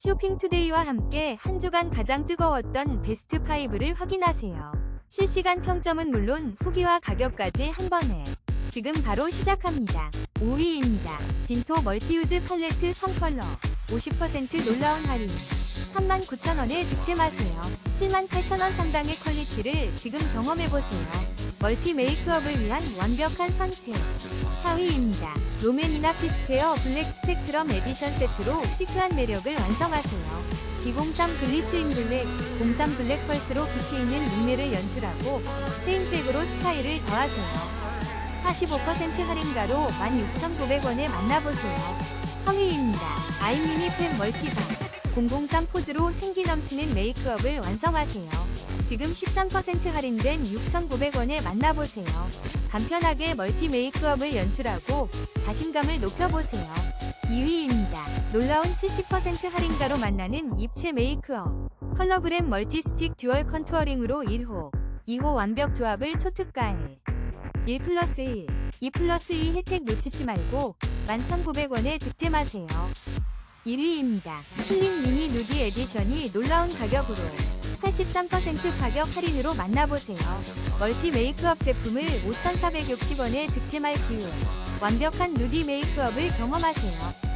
쇼핑투데이와 함께 한 주간 가장 뜨거웠던 베스트 5를 확인하세요. 실시간 평점은 물론 후기와 가격까지 한 번에 지금 바로 시작합니다. 5위입니다. 딘토 멀티유즈 팔레트 선컬러 50% 놀라운 할인 39,000원에 득템하세요. 78,000원 상당의 퀄리티를 지금 경험해보세요. 멀티 메이크업을 위한 완벽한 선택 4위입니다. 롬앤이나 피스퀘어 블랙 스펙트럼 에디션 세트로 시크한 매력을 완성하세요. B03 블리츠 인 블랙, 03 블랙 펄스로 깊이 있는 눈매를 연출하고 체인백으로 스타일을 더하세요. 45% 할인가로 16,900원에 만나보세요. 3위입니다. 아이미니 펜 멀티밤 003 포즈로 생기 넘치는 메이크업을 완성하세요. 지금 13% 할인된 6,900원에 만나보세요. 간편하게 멀티 메이크업을 연출하고 자신감을 높여보세요. 2위입니다. 놀라운 70% 할인가로 만나는 입체 메이크업. 컬러그램 멀티 스틱 듀얼 컨투어링으로 1호, 2호 완벽 조합을 초특가에 1 플러스 1, 2 플러스 2 혜택 놓치지 말고 11,900원에 득템하세요. 1위입니다. 클린 미니 누디 에디션이 놀라운 가격으로 83% 가격 할인으로 만나보세요. 멀티 메이크업 제품을 5,460원에 득템할 기회. 완벽한 누디 메이크업을 경험하세요.